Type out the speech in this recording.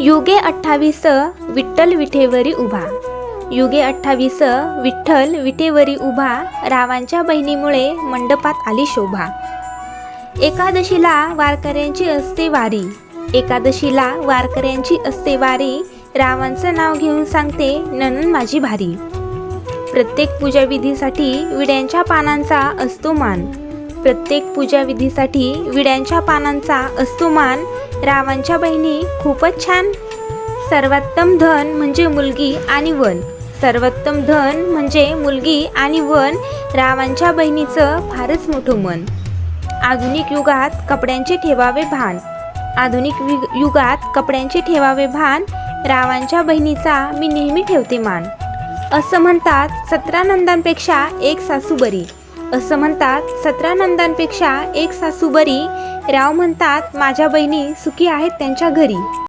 युगे अठ्ठावीस विठ्ठल विठेवरी उभा. युगे अठ्ठावीस विठ्ठल विठेवरी उभा रावांच्या बहिणीमुळे मंडपात आली शोभा. एकादशीला वारकऱ्यांची असते वारी एकादशीला वारकऱ्यांची असते वारी रावांचं नाव घेऊन सांगते ननन माझी भारी. प्रत्येक पूजाविधीसाठी विड्यांच्या पानांचा असतो मान प्रत्येक पूजाविधीसाठी विड्यांच्या पानांचा असतो मान रावांच्या बहिणी खूपच छान. सर्वोत्तम धन म्हणजे मुलगी आणि वन. सर्वोत्तम धन म्हणजे मुलगी आणि वन रावांच्या बहिणीचं फारच मोठं मन. आधुनिक युगात कपड्यांचे ठेवावे भान. आधुनिक युगात कपड्यांचे ठेवावे भान रावांच्या बहिणीचा मी नेहमी ठेवते मान. असं म्हणतात सतरा नंदांपेक्षा एक सासू बरी असं म्हणतात सतरा नंदांपेक्षा एक सासू बरी राव म्हणतात माझ्या बहिणी सुखी आहेत त्यांच्या घरी.